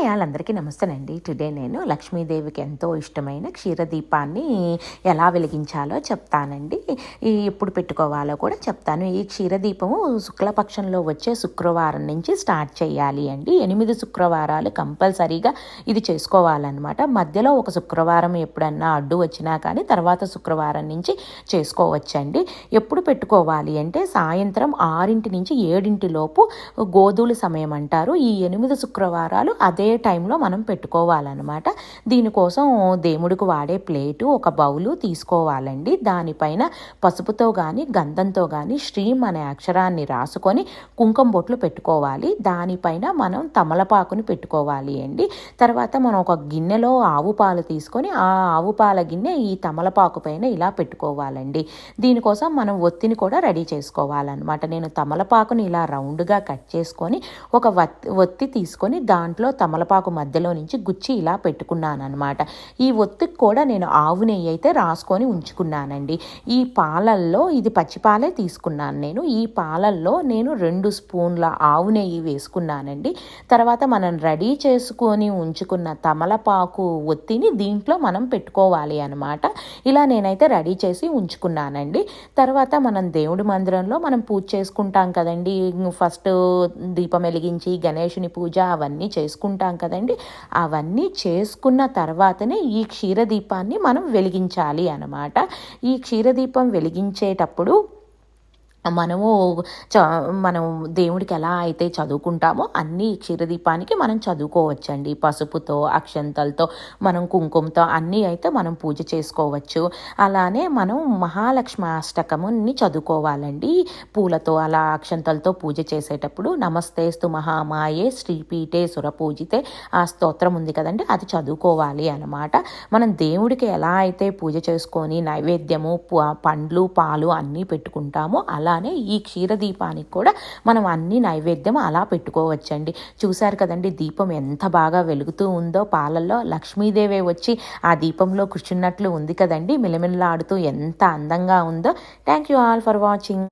Hi వాళ్ళందరికీ నమస్తేనండి today నేను లక్ష్మీదేవికి ఎంతో ఇష్టమైన క్షీరదీపాన్ని ఎలా వెలిగించాలో చెప్తానండి. ఎప్పుడు పెట్టుకోవాలో కూడా చెప్తాను. ఈ క్షీరదీపము శుక్లపక్షంలో వచ్చే శుక్రవారం నుంచి స్టార్ట్ చేయాలి అండి. ఎనిమిది శుక్రవారాలు కంపల్సరీగా ఇది చేసుకోవాలన్నమాట. మధ్యలో ఒక శుక్రవారం ఎప్పుడన్నా అడ్డు వచ్చినా కానీ తర్వాత శుక్రవారం నుంచి చేసుకోవచ్చండి. ఎప్పుడు పెట్టుకోవాలి అంటే సాయంత్రం ఆరింటి నుంచి ఏడింటి లోపు గోధుల సమయం అంటారు. ఈ ఎనిమిది శుక్రవారాలు అదే టైంలో మనం పెట్టుకోవాలన్నమాట. దీనికోసం దేవుడికి వాడే ప్లేటు ఒక బౌలు తీసుకోవాలండి. దానిపైన పసుపుతో కానీ గంధంతో కానీ శ్రీం అనే అక్షరాన్ని రాసుకొని కుంకుమ బొట్లు పెట్టుకోవాలి. దానిపైన మనం తమలపాకుని పెట్టుకోవాలి అండి. తర్వాత మనం ఒక గిన్నెలో ఆవు పాలు తీసుకొని ఆ ఆవు పాల గిన్నె ఈ తమలపాకు పైన ఇలా పెట్టుకోవాలండి. దీనికోసం మనం ఒత్తిని కూడా రెడీ చేసుకోవాలన్నమాట. నేను తమలపాకుని ఇలా రౌండ్గా కట్ చేసుకొని ఒక ఒత్తి తీసుకొని దాంట్లో తమలపాకు మధ్యలో నుంచి గుచ్చి ఇలా పెట్టుకున్నాను అనమాట ఈ ఒత్తికి కూడా నేను ఆవు నెయ్యి అయితే రాసుకొని ఉంచుకున్నానండి. ఈ పాలల్లో ఇది పచ్చిపాలే తీసుకున్నాను నేను. ఈ పాలల్లో నేను రెండు స్పూన్ల ఆవు నెయ్యి వేసుకున్నానండి. తర్వాత మనం రెడీ చేసుకొని ఉంచుకున్న తమలపాకు ఒత్తిని దీంట్లో మనం పెట్టుకోవాలి అనమాట ఇలా నేనైతే రెడీ చేసి ఉంచుకున్నానండి. తర్వాత మనం దేవుడి మందిరంలో మనం పూజ చేసుకుంటాం కదండి. ఫస్ట్ దీపం వెలిగించి గణేషుని పూజ అవన్నీ చేసుకుంటాం కదండి. అవన్నీ చేసుకున్న తర్వాతనే ఈ క్షీరదీపాన్ని మనం వెలిగించాలి అనమాట ఈ క్షీరదీపం వెలిగించేటప్పుడు మనము చ మనం దేవుడికి ఎలా అయితే చదువుకుంటామో అన్ని క్షీరదీపానికి మనం చదువుకోవచ్చండి. పసుపుతో అక్షంతలతో మనం కుంకుమతో అన్నీ అయితే మనం పూజ చేసుకోవచ్చు. అలానే మనం మహాలక్ష్మి అష్టకముని చదువుకోవాలండి. పూలతో అలా అక్షంతలతో పూజ చేసేటప్పుడు నమస్తేస్తు మహామాయే శ్రీపీఠే సురపూజితే ఆ స్తోత్రం ఉంది కదండి అది చదువుకోవాలి అనమాట మనం దేవుడికి ఎలా అయితే పూజ చేసుకొని నైవేద్యము పండ్లు పాలు అన్నీ పెట్టుకుంటామో అలా అలానే ఈ క్షీరదీపానికి కూడా మనం అన్ని నైవేద్యం అలా పెట్టుకోవచ్చండి. చూశారు కదండి దీపం ఎంత బాగా వెలుగుతూ ఉందో పాలల్లో లక్ష్మీదేవి వచ్చి ఆ దీపంలో కూర్చున్నట్లు ఉంది కదండి. మిలమిల్లాడుతూ ఎంత అందంగా ఉందో. Thank you all for watching